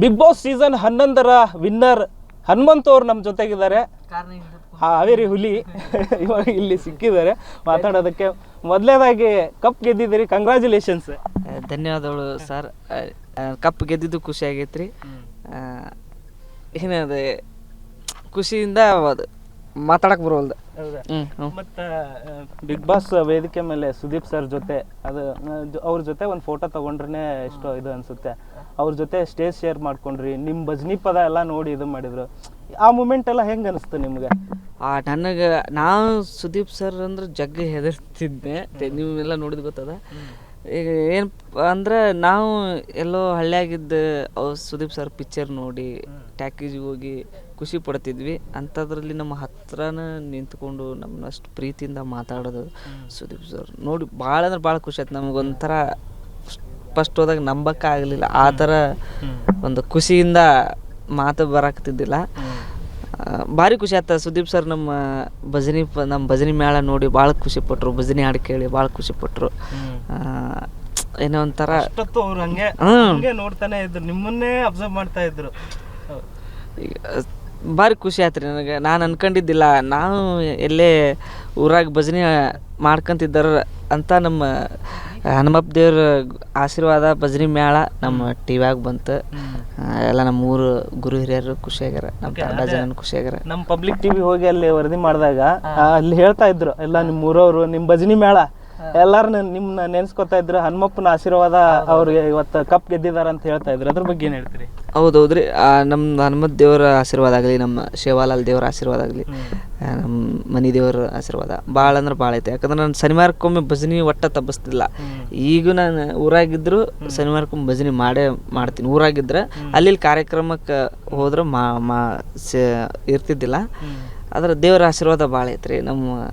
Big boss season ಹನ್ನೊಂದರ winner Hanumanth ಅವರು ನಮ್ಮ ಜೊತೆಗಿದ್ದಾರೆ. ಹಾ, ಹಾವೇರಿ ಹುಲಿ. ಇವಾಗ ಇಲ್ಲಿ ಸಿಕ್ಕಿದ್ದಾರೆ. ಮಾತಾಡೋದಕ್ಕೆ ಮೊದಲನೇದಾಗಿ ಕಪ್ ಗೆದ್ದಿದ್ದೀರಿ. ಕಂಗ್ರ್ಯಾಚುಲೇಷನ್ಸ್ ಧನ್ಯವಾದಗಳು ಸರ್ ಕಪ್ ಗೆದ್ದಿದ್ದು ಖುಷಿ ಆಗೈತ್ರಿ. ಏನದೇ ಖುಷಿಯಿಂದ ಅದು ಮಾತಾಡಕ್ ಬರೋಲ್ದು. ಮತ್ತು ಬಿಗ್ ಬಾಸ್ ವೇದಿಕೆ ಮೇಲೆ ಸುದೀಪ್ ಸರ್ ಜೊತೆ ಅದು ಅವ್ರ ಜೊತೆ ಒಂದು ಫೋಟೋ ತಗೊಂಡ್ರೆ ಎಷ್ಟೋ ಇದು ಅನ್ಸುತ್ತೆ. ಅವ್ರ ಜೊತೆ ಸ್ಟೇಜ್ ಶೇರ್ ಮಾಡ್ಕೊಂಡ್ರಿ ನಿಮ್ಮ ಭಜನಿ ಪದ ಎಲ್ಲ ನೋಡಿ ಇದು ಮಾಡಿದ್ರು. ಆ ಮೂಮೆಂಟ್ ಎಲ್ಲ ಹೆಂಗೆ ಅನಿಸ್ತು ನಿಮ್ಗೆ? ಆ ನನಗೆ ನಾ ಸುದೀಪ್ ಸರ್ ಅಂದ್ರೆ ಜಗ್ಗ ಹೆದರ್ತಿದ್ದೆ. ನೀವೆಲ್ಲ ನೋಡಿದ್ ಗೊತ್ತದ? ಈಗ ಏನಪ್ಪ ಅಂದ್ರೆ ನಾವು ಎಲ್ಲೋ ಹಳ್ಳಿಯಾಗಿದ್ದ ಅವ್ ಸುದೀಪ್ ಸರ್ ಪಿಕ್ಚರ್ ನೋಡಿ ಟ್ಯಾಕೀಜಿಗೆ ಹೋಗಿ ಖುಷಿ ಪಡ್ತಿದ್ವಿ. ಅಂಥದ್ರಲ್ಲಿ ನಮ್ಮ ಹತ್ರನೇ ನಿಂತ್ಕೊಂಡು ನಮ್ಮನ್ನ ಅಷ್ಟು ಪ್ರೀತಿಯಿಂದ ಮಾತಾಡೋದು ಸುದೀಪ್ ಸರ್. ನೋಡಿ ಭಾಳ ಅಂದ್ರೆ ಭಾಳ ಖುಷಿ ಆಯ್ತು ನಮಗೊಂಥರ ಫಸ್ಟ್ ಹೋದಾಗ ನಂಬಕ್ಕ ಆಗಲಿಲ್ಲ. ಆ ಥರ ಒಂದು ಖುಷಿಯಿಂದ ಮಾತು ಬರಾಕ್ತಿದ್ದಿಲ್ಲ ಭಾರಿ ಖುಷಿ ಆಯ್ತು. ಸುದೀಪ್ ಸರ್ ನಮ್ಮ ಭಜನಿ ಪ ನಮ್ಮ ಭಜನಿ ಮೇಳ ನೋಡಿ ಭಾಳ ಖುಷಿ ಪಟ್ರು. ಭಜನಿ ಹಾಡು ಕೇಳಿ ಭಾಳ ಖುಷಿ ಪಟ್ರು. ಆ, ಏನೋ ಒಂಥರ ಅಷ್ಟೊತ್ತು ಅವ್ರು ಹಂಗೆ. ಹಂಗೆ ನೋಡ್ತಾನೆ ಇದ್ರು. ನಿಮ್ಮನ್ನೇ ಅಬ್ಸರ್ವ್ ಮಾಡ್ತಾ ಇದ್ರು. ಈಗ ಭಾರಿ ಖುಷಿ ಆಯ್ತು ರೀ ನನಗೆ. ನಾನು ಅನ್ಕೊಂಡಿದ್ದಿಲ್ಲ. ನಾವು ಎಲ್ಲೇ ಊರಾಗ ಭಜನೆ ಮಾಡ್ಕೊಂತಿದ್ದಾರ ಅಂತ ನಮ್ಮ ಹನುಮಪ್ಪ ದೇವ್ರ ಆಶೀರ್ವಾದ ಭಜನಿ ಮೇಳ ನಮ್ಮ ಟಿವ್ಯಾಗ ಬಂತು. ಎಲ್ಲಾ ನಮ್ಮ ಊರು ಗುರು ಹಿರಿಯರು ಖುಷಿಯಾಗ್ಯಾರ ನಮ್ಮ ತಂಡ ಜನ ಖುಷಿಯಾಗ್ಯಾರ ನಮ್ಮ ಪಬ್ಲಿಕ್ ಟಿವಿ ಹೋಗಿ ಅಲ್ಲಿ ವರದಿ ಮಾಡಿದಾಗ ಅಲ್ಲಿ ಹೇಳ್ತಾ ಇದ್ರು ಎಲ್ಲ ನಿಮ್ಮ ಊರವರು ನಿಮ್ಮ ಭಜನಿ ಮೇಳ ಎಲ್ಲಾರು ನಿಮ್ನ ನೆನ್ಸ್ಕೊತಾ ಇದ್ರು ಹನುಮಪ್ಪನ ಆಶೀರ್ವಾದ ಅವ್ರಿಗೆ ಇವತ್ತು ಕಪ್ ಗೆದ್ದಿದಾರ ಅಂತ ಹೇಳ್ತಾ ಇದ್ರು. ಅದ್ರ ಬಗ್ಗೆ ಏನ್ ಹೇಳ್ತೀರಿ? ಹೌದೌದ್ರಿ. ಆ, ನಮ್ಮ ಹನುಮತ್ ದೇವರ ಆಶೀರ್ವಾದ ಆಗಲಿ ನಮ್ಮ ಶಿವಲಾಲ್ ದೇವರ ಆಶೀರ್ವಾದ ಆಗಲಿ ನಮ್ಮ ಮನಿ ದೇವರ ಆಶೀರ್ವಾದ ಭಾಳ ಅಂದ್ರೆ ಭಾಳ ಐತೆ. ಯಾಕಂದ್ರೆ ನಾನು ಶನಿವಾರಕ್ಕೊಮ್ಮೆ ಭಜನಿ ಒಟ್ಟ ತಪ್ಪಿಸ್ತಿಲ್ಲ. ಈಗ ನಾನು ಊರಾಗಿದ್ರು ಶನಿವಾರಕ್ಕೊಮ್ಮೆ ಭಜನೆ ಮಾಡೇ ಮಾಡ್ತೀನಿ. ಊರಾಗಿದ್ರೆ ಅಲ್ಲಿ ಕಾರ್ಯಕ್ರಮಕ್ಕೆ ಹೋದ್ರೆ ಮಾ ಮಾ ಇರ್ತಿದ್ದಿಲ್ಲ. ಆದ್ರೆ ದೇವರ ಆಶೀರ್ವಾದ ಭಾಳ ಐತ್ರಿ. ನಮ್ಮ